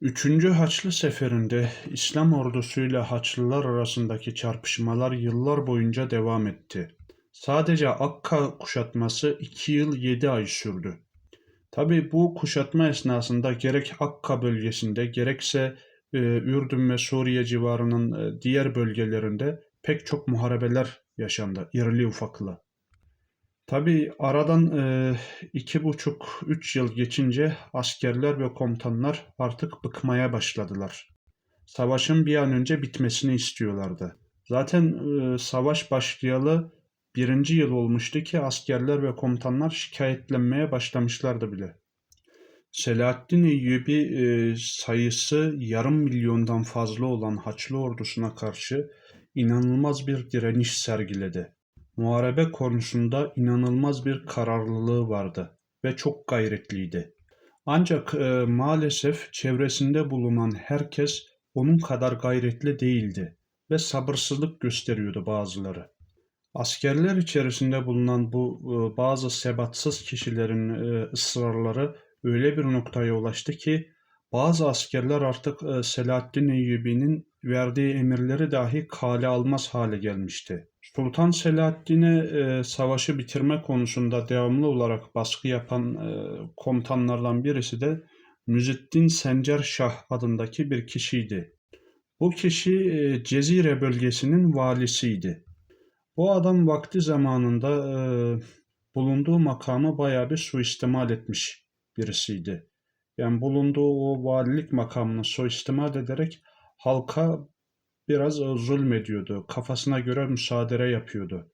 Üçüncü Haçlı Seferi'nde İslam ordusuyla Haçlılar arasındaki çarpışmalar yıllar boyunca devam etti. Sadece Akka kuşatması iki yıl yedi ay sürdü. Tabi bu kuşatma esnasında gerek Akka bölgesinde gerekse e, Ürdün ve Suriye civarının e, diğer bölgelerinde pek çok muharebeler yaşandı, irili ufaklı. Tabii aradan e, iki buçuk, üç yıl geçince askerler ve komutanlar artık bıkmaya başladılar. Savaşın bir an önce bitmesini istiyorlardı. Zaten e, savaş başlayalı birinci yıl olmuştu ki askerler ve komutanlar şikayetlenmeye başlamışlardı bile. Selahaddin Eyyubi e, sayısı yarım milyondan fazla olan Haçlı ordusuna karşı inanılmaz bir direniş sergiledi. Muharebe konusunda inanılmaz bir kararlılığı vardı ve çok gayretliydi. Ancak e, maalesef çevresinde bulunan herkes onun kadar gayretli değildi ve sabırsızlık gösteriyordu bazıları. Askerler içerisinde bulunan bu e, bazı sebatsız kişilerin e, ısrarları öyle bir noktaya ulaştı ki bazı askerler artık e, Selahaddin Eyyubi'nin verdiği emirleri dahi kale almaz hale gelmişti. Sultan Selahaddin'e e, savaşı bitirme konusunda devamlı olarak baskı yapan e, komutanlardan birisi de Müziddin Sencer Şah adındaki bir kişiydi. Bu kişi e, Cezire bölgesinin valisiydi. Bu adam vakti zamanında e, bulunduğu makamı bayağı bir suistimal etmiş birisiydi. Yani bulunduğu o valilik makamını suistimal ederek halka biraz zulmediyordu. Kafasına göre müsaade yapıyordu.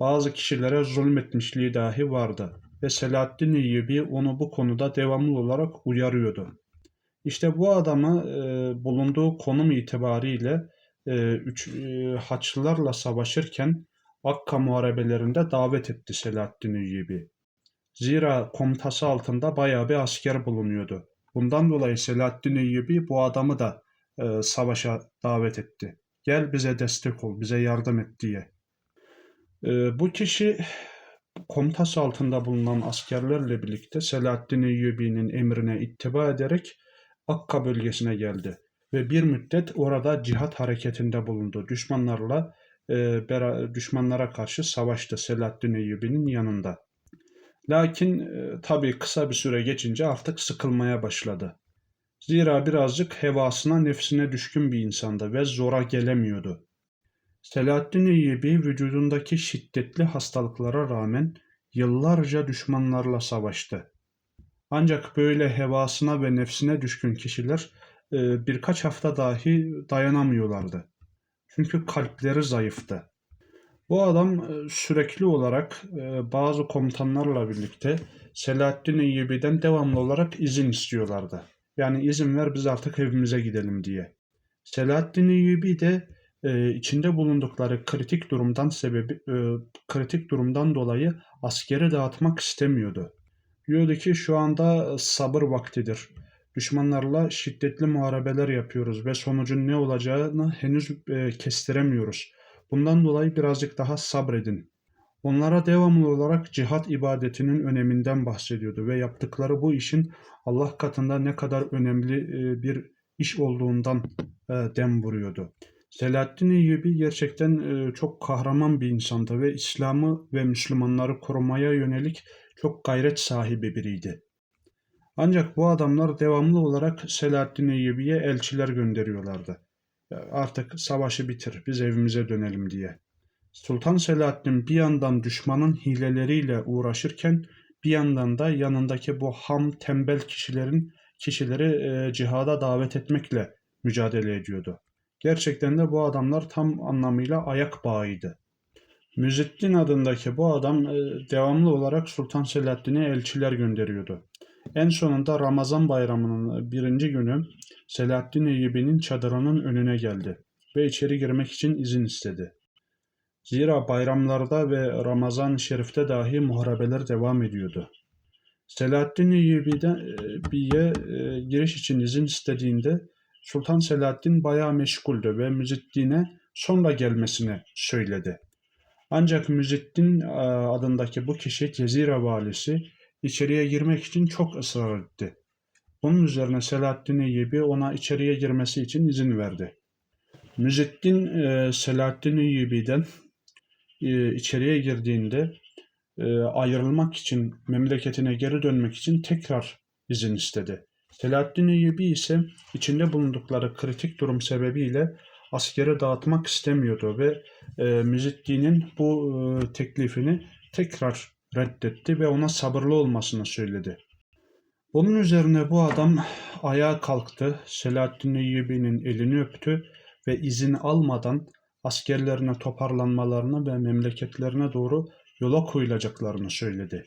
Bazı kişilere zulmetmişliği dahi vardı ve Selahaddin Eyyubi onu bu konuda devamlı olarak uyarıyordu. İşte bu adamı e, bulunduğu konum itibariyle e, üç, e, Haçlılarla savaşırken Akka muharebelerinde davet etti Selahaddin Eyyubi. Zira komutası altında bayağı bir asker bulunuyordu. Bundan dolayı Selahaddin Eyyubi bu adamı da e, savaşa davet etti. Gel bize destek ol, bize yardım et diye. E, bu kişi komutası altında bulunan askerlerle birlikte Selahaddin Eyyubi'nin emrine ittiba ederek Akka bölgesine geldi ve bir müddet orada cihat hareketinde bulundu. Düşmanlarla e, düşmanlara karşı savaştı Selahaddin Eyyubi'nin yanında. Lakin e, tabii kısa bir süre geçince artık sıkılmaya başladı. Zira birazcık hevasına, nefsine düşkün bir insandı ve zora gelemiyordu. Selahaddin Eyyubi vücudundaki şiddetli hastalıklara rağmen yıllarca düşmanlarla savaştı. Ancak böyle hevasına ve nefsine düşkün kişiler e, birkaç hafta dahi dayanamıyorlardı. Çünkü kalpleri zayıftı. Bu adam e, sürekli olarak e, bazı komutanlarla birlikte Selahaddin Eyyubi'den devamlı olarak izin istiyorlardı. Yani izin ver biz artık evimize gidelim diye. Selahaddin Eyyubi de e, içinde bulundukları kritik durumdan sebebi e, kritik durumdan dolayı askeri dağıtmak istemiyordu. Diyordu ki şu anda sabır vaktidir. Düşmanlarla şiddetli muharebeler yapıyoruz ve sonucun ne olacağını henüz e, kestiremiyoruz. Bundan dolayı birazcık daha sabredin. Onlara devamlı olarak cihat ibadetinin öneminden bahsediyordu ve yaptıkları bu işin Allah katında ne kadar önemli e, bir iş olduğundan e, dem vuruyordu. Selahaddin Eyyubi gerçekten e, çok kahraman bir insandı ve İslam'ı ve Müslümanları korumaya yönelik çok gayret sahibi biriydi. Ancak bu adamlar devamlı olarak Selahaddin Eyyubi'ye elçiler gönderiyorlardı. Artık savaşı bitir, biz evimize dönelim diye. Sultan Selahaddin bir yandan düşmanın hileleriyle uğraşırken bir yandan da yanındaki bu ham tembel kişilerin kişileri e, cihada davet etmekle mücadele ediyordu. Gerçekten de bu adamlar tam anlamıyla ayak bağıydı. Müziddin adındaki bu adam e, devamlı olarak Sultan Selahaddin'e elçiler gönderiyordu. En sonunda Ramazan bayramının birinci günü Selahaddin Eyyubi'nin çadırının önüne geldi ve içeri girmek için izin istedi. Zira bayramlarda ve Ramazan-ı Şerif'te dahi muharebeler devam ediyordu. Selahaddin Eyyubi'ye e, giriş için izin istediğinde Sultan Selahaddin bayağı meşguldü ve Müziddin'e sonra gelmesini söyledi. Ancak Müziddin e, adındaki bu kişi Cezire valisi içeriye girmek için çok ısrar etti. Bunun üzerine Selahaddin Eyyubi ona içeriye girmesi için izin verdi. Müzeddin e, Selahaddin Eyyubi'den e, içeriye girdiğinde e, ayrılmak için, memleketine geri dönmek için tekrar izin istedi. Selahaddin Eyyubi ise içinde bulundukları kritik durum sebebiyle askeri dağıtmak istemiyordu ve e, bu e, teklifini tekrar reddetti ve ona sabırlı olmasını söyledi. Bunun üzerine bu adam ayağa kalktı, Selahaddin Eyyubi'nin elini öptü ve izin almadan askerlerine toparlanmalarını ve memleketlerine doğru yola koyulacaklarını söyledi.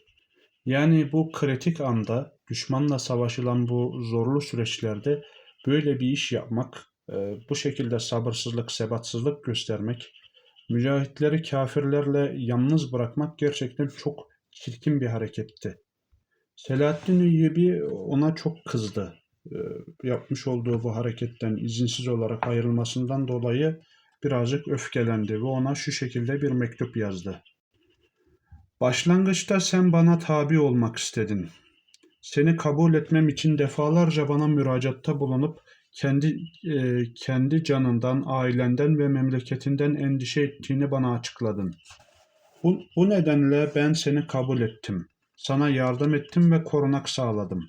Yani bu kritik anda düşmanla savaşılan bu zorlu süreçlerde böyle bir iş yapmak, e, bu şekilde sabırsızlık, sebatsızlık göstermek, mücahitleri kafirlerle yalnız bırakmak gerçekten çok çirkin bir hareketti. Selahaddin Eyyubi ona çok kızdı. E, Yapmış olduğu bu hareketten izinsiz olarak ayrılmasından dolayı birazcık öfkelendi ve ona şu şekilde bir mektup yazdı. Başlangıçta sen bana tabi olmak istedin. Seni kabul etmem için defalarca bana müracaatta bulunup kendi e, kendi canından, ailenden ve memleketinden endişe ettiğini bana açıkladın. Bu, bu nedenle ben seni kabul ettim. Sana yardım ettim ve korunak sağladım.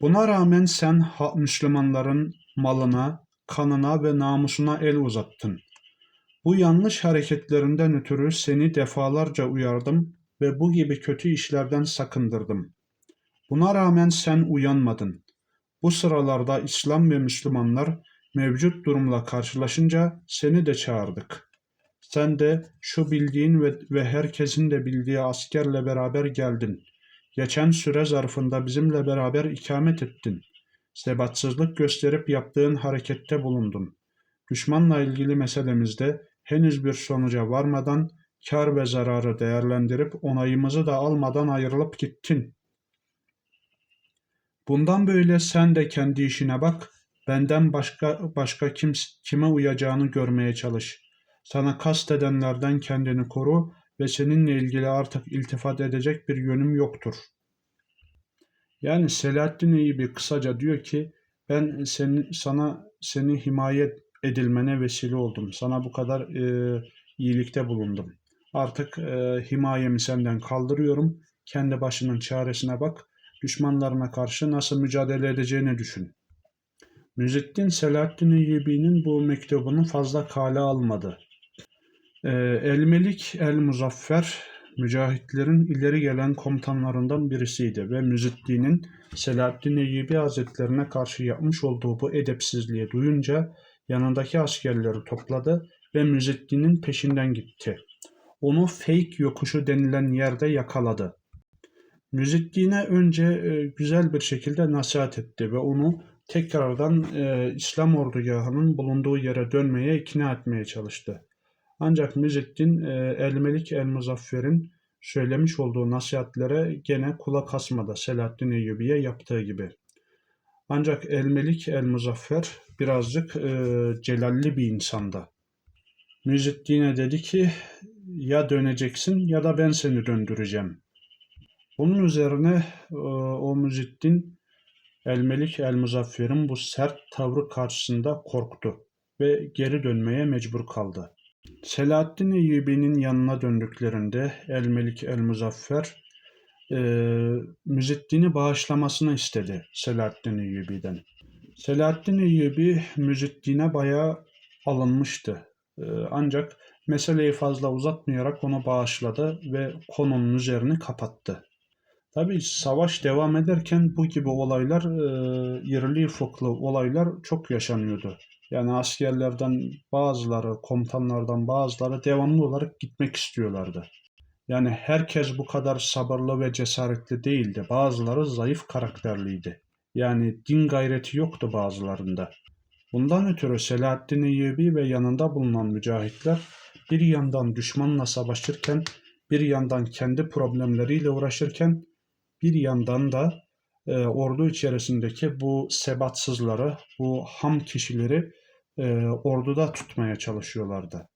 Buna rağmen sen Müslümanların malına, kanına ve namusuna el uzattın. Bu yanlış hareketlerinden ötürü seni defalarca uyardım ve bu gibi kötü işlerden sakındırdım. Buna rağmen sen uyanmadın. Bu sıralarda İslam ve Müslümanlar mevcut durumla karşılaşınca seni de çağırdık. Sen de şu bildiğin ve, ve herkesin de bildiği askerle beraber geldin. Geçen süre zarfında bizimle beraber ikamet ettin. Sebatsızlık gösterip yaptığın harekette bulundun. Düşmanla ilgili meselemizde henüz bir sonuca varmadan kar ve zararı değerlendirip onayımızı da almadan ayrılıp gittin. Bundan böyle sen de kendi işine bak, benden başka başka kim, kime uyacağını görmeye çalış. Sana kast edenlerden kendini koru ve seninle ilgili artık iltifat edecek bir yönüm yoktur. Yani Selahaddin Eyyubi kısaca diyor ki ben seni, sana seni himaye edilmene vesile oldum. Sana bu kadar e, iyilikte bulundum. Artık e, himayemi senden kaldırıyorum. Kendi başının çaresine bak. Düşmanlarına karşı nasıl mücadele edeceğini düşün. Müzeddin Selahaddin Eyyubi'nin bu mektubunu fazla kale almadı. E, El-Melik El-Muzaffer mücahitlerin ileri gelen komutanlarından birisiydi ve Müzeddin'in Selahaddin Eyyubi Hazretlerine karşı yapmış olduğu bu edepsizliği duyunca yanındaki askerleri topladı ve Müzeddin'in peşinden gitti. Onu Feyk yokuşu denilen yerde yakaladı. Müzeddin'e önce e, güzel bir şekilde nasihat etti ve onu tekrardan e, İslam ordugahının bulunduğu yere dönmeye ikna etmeye çalıştı. Ancak Müzeddin e, El-Melik El-Muzaffer'in söylemiş olduğu nasihatlere gene kulak asmadı Selahaddin Eyyubi'ye yaptığı gibi. Ancak El-Melik El-Muzaffer birazcık e, celalli bir insanda. Müzeddin'e dedi ki ya döneceksin ya da ben seni döndüreceğim. Bunun üzerine e, o Müzeddin El-Melik El-Muzaffer'in bu sert tavrı karşısında korktu ve geri dönmeye mecbur kaldı. Selahaddin Eyyubi'nin yanına döndüklerinde El-Melik El-Muzaffer e, Müzeddin'i bağışlamasını istedi Selahaddin Eyyubi'den. Selahaddin Eyyubi Müzeddin'e bayağı alınmıştı. E, ancak meseleyi fazla uzatmayarak onu bağışladı ve konunun üzerini kapattı. Tabii savaş devam ederken bu gibi olaylar, e, irili ufuklu olaylar çok yaşanıyordu. Yani askerlerden bazıları, komutanlardan bazıları devamlı olarak gitmek istiyorlardı. Yani herkes bu kadar sabırlı ve cesaretli değildi. Bazıları zayıf karakterliydi. Yani din gayreti yoktu bazılarında. Bundan ötürü Selahaddin Eyyubi ve yanında bulunan mücahitler bir yandan düşmanla savaşırken, bir yandan kendi problemleriyle uğraşırken, bir yandan da e, ordu içerisindeki bu sebatsızları, bu ham kişileri e, orduda tutmaya çalışıyorlardı.